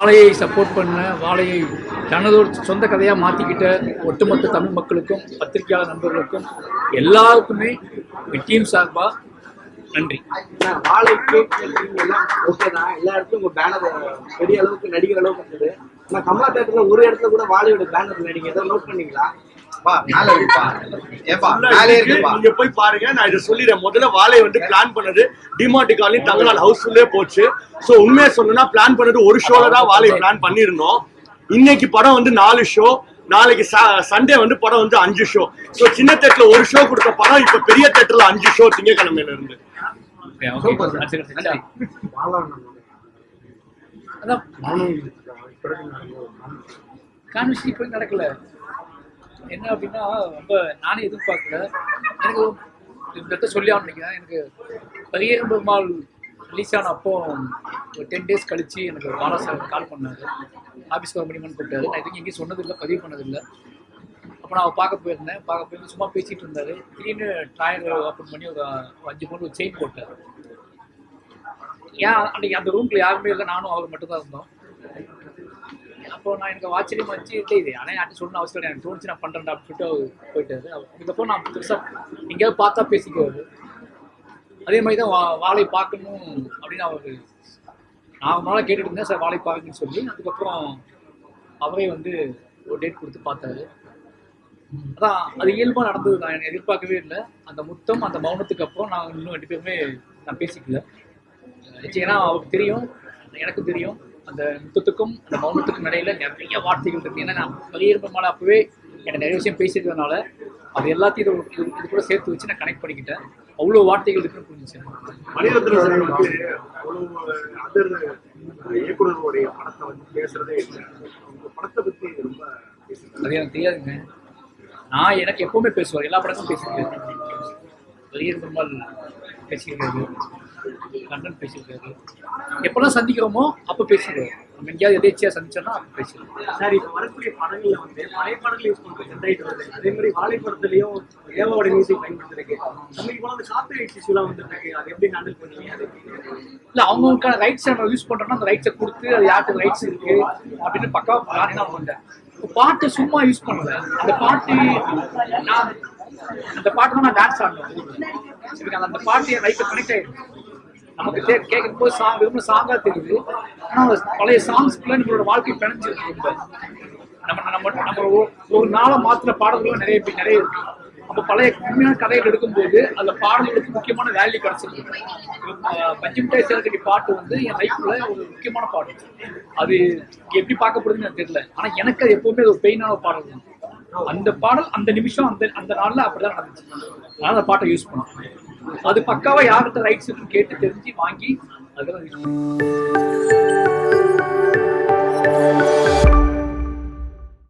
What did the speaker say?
வாழையை சப்போர்ட் பண்ண வாழையை தனது சொந்த கதையாக மாற்றிக்கிட்ட ஒட்டுமொத்த தமிழ் மக்களுக்கும் பத்திரிகையாளர் நண்பர்களுக்கும் எல்லாருக்குமே டீம் சார்பாக நன்றி. சார், வாழை ஓகே தான். எல்லா இடத்துலயும் உங்க பேனர் பெரிய அளவுக்கு நடிகர் அளவுக்கு வந்தது ஆனால் கமலா தேட்டரில் ஒரு இடத்துல கூட வாழையோட பேனர் நடிகை ஏதோ நோட் பண்ணீங்களா? பா மேல இருக்குப்பா ஏப்பா மேலே இருக்குப்பா நீங்க போய் பாருங்க நான் இதை சொல்லிடுறேன். முதல்ல வாழை வந்து பிளான் பண்ணது டிமார்டி காலனி தங்கலால் ஹவுஸ்ஃபுல்லே போச்சு. சோ உண்மையை சொல்லணும்னா பிளான் பண்ணது ஒரு ஷோல தான் வாழை பிளான் பண்ணியிருந்தோம். இன்னைக்கு படம் வந்து நாலு ஷோ நாளைக்கு சண்டே வந்து படம் வந்து அஞ்சு ஷோ சோ சின்ன தேட்டர்ல ஒரு ஷோ கொடுத்த படம் இப்ப பெரிய தேட்டர்ல அஞ்சு ஷோ திங்கக்கிழமையில இருந்து. கான்வர்சேஷன் இப்போ நடக்கல. என்ன அப்படின்னா ரொம்ப நானே எதிர்பார்க்கல. எனக்கு இந்த சொல்லி ஆகணும்னு நினைக்கிறேன். எனக்கு பரியேறும் பெருமாள் ரிலீஸ் ஆன அப்போ ஒரு டென் டேஸ் கழித்து எனக்கு பாலா சார் கால் பண்ணார். ஆஃபீஸ்க்கு வர முடியுமான்னு கூப்பிட்டாரு. நான் இதுக்கு எங்கேயும் சொன்னதில்லை பதிவு பண்ணதில்லை. அப்போ நான் பார்க்க போயிருந்தேன். பார்க்க போயிருந்து சும்மா பேசிகிட்டு இருந்தார். திடீர்னு ட்ராயர் ஓப்பன் பண்ணி ஒரு அஞ்சு மூணு ஒரு செயின் போட்டார். ஏன் அன்றைக்கி அந்த ரூமில் யாருமே இல்லை நானும் அவர் மட்டும்தான் இருந்தோம். அப்போ நான் எனக்கு ஆச்சரியமா வச்சு இல்லை இது ஆனால் யார்ட்டு சொல்லணும் அவசியம் எனக்கு தோணுச்சு நான் பண்ணுறேன் அப்படின்னு சொல்லிட்டு போயிட்டாரு. அவர் இதுக்கப்புறம் நான் பெருசாக எங்கேயாவது பார்த்தா பேசிக்குவாரு. அதே மாதிரி தான் வா வாழை பார்க்கணும் அப்படின்னு அவர் நான் ஒரு நாளாக கேட்டுட்டு இருந்தேன். சார் வாழை பார்க்கணும்னு சொல்லி. அதுக்கப்புறம் அவரே வந்து ஒரு டேட் கொடுத்து பார்த்தாரு. அதான் அது இயல்பாக நடந்தது நான் என்னை எதிர்பார்க்கவே இல்லை. அந்த முத்தம் அந்த மௌனத்துக்கு அப்புறம் நான் இன்னும் ரெண்டு பேருமே நான் பேசிக்கல. ஏன்னா அவருக்கு தெரியும். எனக்கும் தெரியும். அந்த முத்தத்துக்கும் அந்த மௌனத்துக்கும் இடையில நிறைய வார்த்தைகள் இருக்கு. ஏன்னா நான் பரியேற்பமால அப்பவே எனக்கு நிறைய விஷயம் பேசியிருந்ததுனால அது எல்லாத்தையும் இது இது- கூட சேர்த்து வச்சு நான் கனெக்ட் பண்ணிக்கிட்டேன். அவ்வளோ வார்த்தைகள் இருக்குன்னு புரிஞ்சுச்சு இயக்குனருடைய படத்தை வந்து பேசுறதே படத்தை பத்தி ரொம்ப அது எனக்கு தெரியாதுங்க. நான் எனக்கு எப்பவுமே பேசுவார். எல்லா படமும் பேசியிருக்காரு. பெரிய பெருமாள் பேசியிருக்காரு கண்ணன் பேசியிருக்காரு. எப்பெல்லாம் சந்திக்கிறோமோ அப்போ பேசிடுவார் நம்ம எங்கேயாவது எதேச்சியாக சந்திச்சோன்னா அப்போ பேசிடுவோம். சார் இப்ப வரக்கூடிய படங்கள்ல வந்து பழைய படங்கள் யூஸ் பண்ற ஜென்ரேட் வருது அதே மாதிரி வாழை படத்துலயும் ஏவாவோட மியூசிக் பயன்படுத்திருக்கு சமீப போல அந்த காப்பி இஷ்யூ எல்லாம் வந்துருக்கு. அது எப்படி ஹேண்டில் பண்ணீங்க அது இல்லை அவங்களுக்கான ரைட்ஸை நம்ம யூஸ் பண்ணுறோம்னா அந்த ரைட்ஸை கொடுத்து அது யாருக்கு ரைட்ஸ் இருக்கு அப்படின்னு பக்காவா பிளான் பண்ணேன் பாட்டு சும்மா யூஸ் பண்ணல. அந்த பாட்டு நான் அந்த பாட்டு தான் நான் டான்ஸ் ஆடணும் அந்த பாட்டு என் லைஃப்ல கனெக்ட் ஆயிடுச்சு. நமக்கு கேட்கும் போது சாங் விரும்ப சாங்கா தெரியுது. ஆனால் அந்த பழைய சாங்ஸ்க்குள்ள நம்மளோட வாழ்க்கை பிணைஞ்சிருக்கு. ரொம்ப நம்ம நம்ம நம்ம ஒரு- நாளை மாத்திர பாடல்களும் நிறைய பேர் நிறைய இருக்கு. நம்ம பழைய உண்மையான கதைகள் எடுக்கும்போது அந்த பாடல்களுக்கு முக்கியமான வேல்யூ கிடைச்சிருக்கு. பஞ்சு மிட்டாய் சேலக்கடி பாட்டு வந்து என் லைஃப்ல ஒரு முக்கியமான பாட்டு. அது எப்படி பார்க்கப்படுதுன்னு எனக்கு தெரியல. ஆனா எனக்கு அது எப்பவுமே அது ஒரு பெயினான பாடல் அந்த பாடல் அந்த நிமிஷம் அந்த அந்த நாள்ல அப்படிதான் நடந்துச்சு. அதனால அந்த பாட்டை யூஸ் பண்ணோம் அது பக்காவா யாருக்கு ரைட்ஸ் கேட்டு தெரிஞ்சு வாங்கி அதெல்லாம்